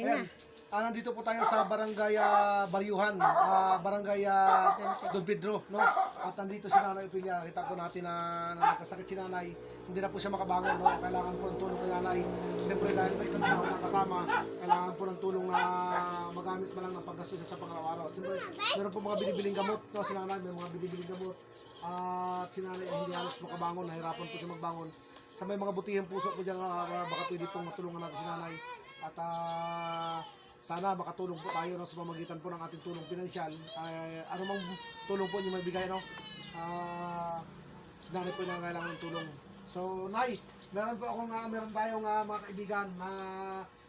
Ayan. na. Ah, nandito po tayo sa Barangay ah, Baryuhan, ah, Barangay ah, Don Pedro, no? At nandito si Nanay Opilia. Kita po natin na, na nagkasakit si Nanay. Hindi na po siya makabangon, no? Kailangan po ng tulong ni Nanay. Siyempre dahil may tanda na kasama, kailangan po ng tulong na magamit man lang ng paggastos sa pangaraw-araw. At siyempre, meron po mga binibiling gamot, no? Si Nanay may mga binibiling gamot. At si Nanay ay hindi halos makabangon, nahirapan po siya magbangon. Sa may mga butihang puso po dyan, ah, baka pwede pong matulungan natin si Nanay. At ah, sana makatulong po tayo no, sa pamagitan po ng ating tulong pinansyal. Ay, ano mang tulong po niyo maibigay, no? Ah, si Nanay po na kailangan ng tulong. So, Nay, meron po akong, ah, meron tayong ah, mga kaibigan na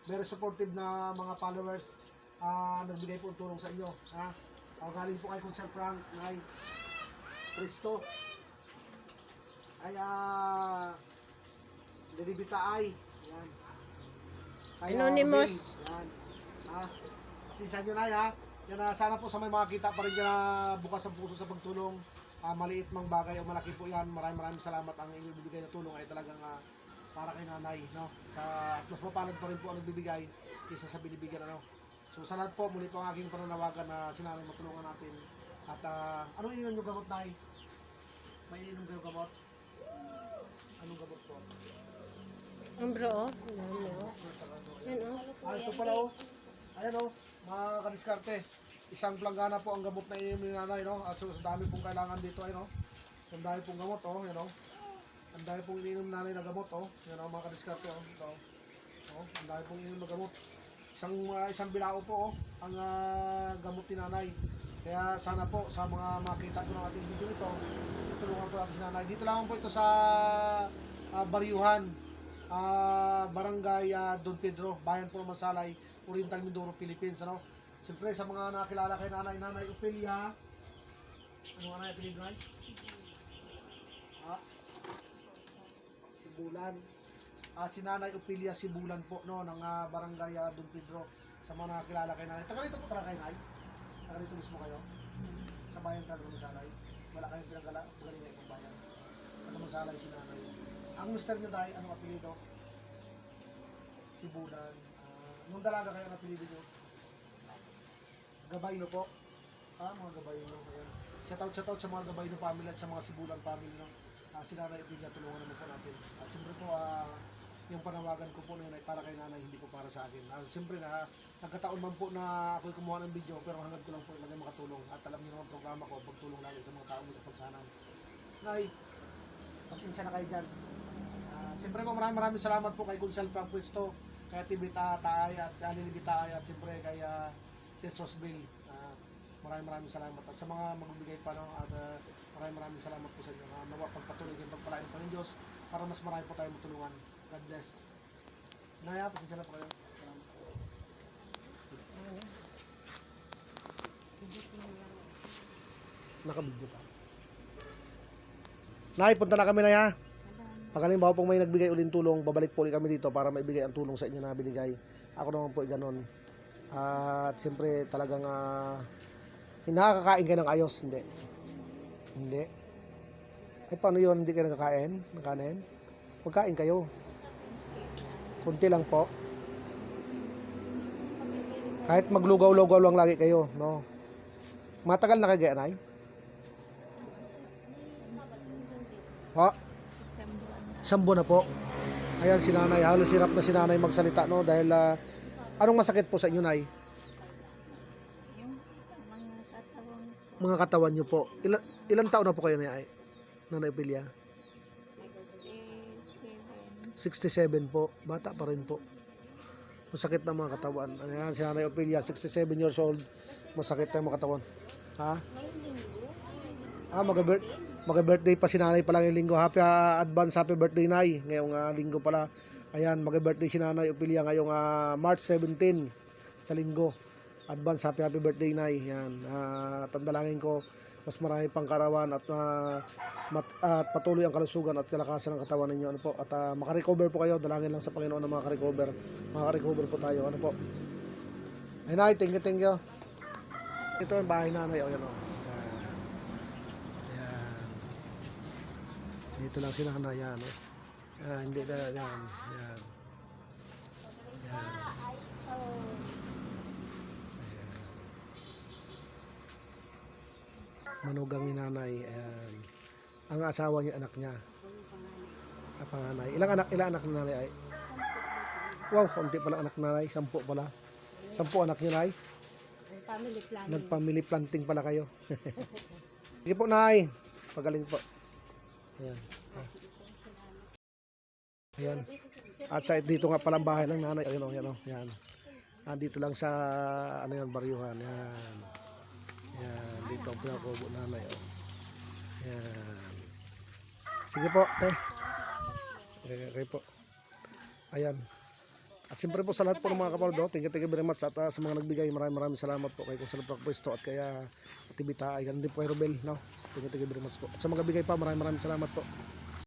very supportive na mga followers ah nagbigay po ng tulong sa inyo. Ha? Ah, galing po kay Consel Frank, Nay, Cristo. Ay, ah, Lilibita ay. Yan. Kay, ah, Anonymous. Robin. Yan. Ha? Na ha. Yan na, sana po sa may makakita pa rin dyan na bukas ang puso sa pagtulong. Ah, maliit mang bagay o malaki po yan. Maraming maraming salamat ang inyong bibigay na tulong ay talagang ah, para kay nanay. No? Sa, at mas mapalad pa rin po ang nagbibigay kaysa sa binibigyan. Ano? So sa lahat po, muli po ang aking pananawagan na sinanay matulungan natin. At ah, anong ininom yung gamot, Nay? May ininom kayo gamot? Anong gamot po? Ang bro, oh. Oh. Oh. Ito pala oh. Ayan oh, mga kadiskarte. Isang planggana po ang gamot na ininom ni nanay, no? At so, sa dami pong kailangan dito, ay no? Ang dami pong gamot, oh, yan oh. Ang dami pong ininom ni nanay na gamot, oh. Yan oh, mga kadiskarte, oh. Ito, oh. Ang dami pong ininom na gamot. Isang, ah, isang bilao po, oh, ang ah, gamot ni nanay. Kaya sana po, sa mga makita po ng ating video ito, tutulungan po natin si nanay. Dito lang po ito sa ah, Baryuhan. Ah, Barangay ah, Don Pedro, Bayan po Masalay, Oriental Mindoro, Philippines, ano? Siyempre sa mga nakilala kay Nanay, Nanay Opelia. Ano nga nanay apelido nay? Ah, Sibulan. Ah, si Nanay Opelia Sibulan po, no, ng ah, Barangay ah, Don Pedro. Sa mga nakilala kay Nanay. Taga dito po talaga kay Nay? Taga dito mismo kayo? Sa bayan talaga Masalay? Wala kayong pinagala, galing na ibang bayan. Taga Masalay si Nanay. Ang mister niyo tayo, anong apelido? Sibulan. Ah, nung dalaga kayo, ang apelido niyo? Gabayno po. Ah, mga Gabayno. Ayan. Shout out, shout out sa mga Gabayno family at sa mga Sibulan family. No? Ah, si Nanay Opilia, tulungan naman po natin. At siyempre po, ah, yung panawagan ko po na yun ay para kay nanay, hindi po para sa akin. Ah, siyempre na, nagkataon man po na ako'y kumuha ng video, pero hanggang ko lang po ilagay makatulong. At alam niyo naman programa ko, pagtulong lagi sa mga tao may kapagsanan. Nay, pasensya na kayo dyan. Siyempre po maraming maraming salamat po kay Kunsel Frank Puesto, kay Tibita Taay at uh, Lili Taay at siyempre kay uh, Sis Rosville. Ah, maraming maraming salamat at sa mga magbibigay pa no, at ah, maraming maraming salamat po sa inyo. Uh, nawa pagpatuloy kayong pagpalain po ng Diyos para mas marami po tayo matulungan. God bless. Naya, pasensya na po kayo. Salamat. Nakabidyo pa. Nay, punta na kami na ya. Pag halimbawa pong may nagbigay ulit tulong, babalik po ulit kami dito para maibigay ang tulong sa inyo na binigay. Ako naman po ay ganun. At siyempre talagang uh, nakakakain kayo ng ayos, hindi. Hindi. Ay paano yun, hindi kayo nakakain? Nakanin? Magkain kayo. Kunti lang po. Kahit maglugaw-lugaw lang lagi kayo, no? Matagal na kagaya, Nay? Ha? Isang buwan na po. Ayan si nanay. Halos hirap na si nanay magsalita, no? Dahil, ah, anong masakit po sa inyo, Nay? Yung mga katawan ko, Mga katawan nyo po. Ilan, ilan taon na po kayo, Nay? Nanay Pilia? 67. 67 po. Bata pa rin po. Masakit na mga katawan. Ayan, si Nanay Ophelia, 67 years old. Masakit na yung mga katawan. Ha? Ah, mag-birth mag-birthday pa si Nanay pa lang yung linggo. Happy ah, advance happy birthday Nay. Ngayong ah, linggo pala. Ayan, mag-birthday si Nanay Ophelia ngayong ah, March 17 sa linggo. Advance happy happy birthday Nay. Yan. Ah, tandalangin ko mas marami pang karawan at ah, mat- at patuloy ang kalusugan at kalakasan ng katawan ninyo ano po at ah, makarecover po kayo dalangin lang sa Panginoon na makarecover makarecover po tayo ano po ay nay thank you thank you ito ang bahay nanay o yan Dito lang sila na yan. Eh. Ah, hindi na yan. Yan. Yan. Ayan. Manugang ni nanay. Ayan. Ang asawa niya, anak niya. Ah, panganay. Ilang anak, ilang anak ni nanay ay? Wow, konti pala anak ni nanay. Sampo pala. Sampo anak niya, nanay. Family planting. Nag-family planting pala kayo. Sige po, Nay. Pagaling po. Ayan. Ayan. At sa dito nga palang bahay ng nanay. Ayan o, ayan o. Ayan. Andito lang sa, ano yan, baryuhan. Ayan. Ayan. Dito ang pinakubo nanay. O. Ayan. Sige po, te. Okay, okay po. Ayan. At siyempre po sa lahat po ng mga kapaldo, thank you, thank you very much at ah, sa mga nagbigay, maraming maraming salamat po kay Consul Pwesto at kaya Tibita ay ganun din po kay Robel, no? Thank you, thank you very much po. At sa mga bigay pa, maraming maraming salamat po.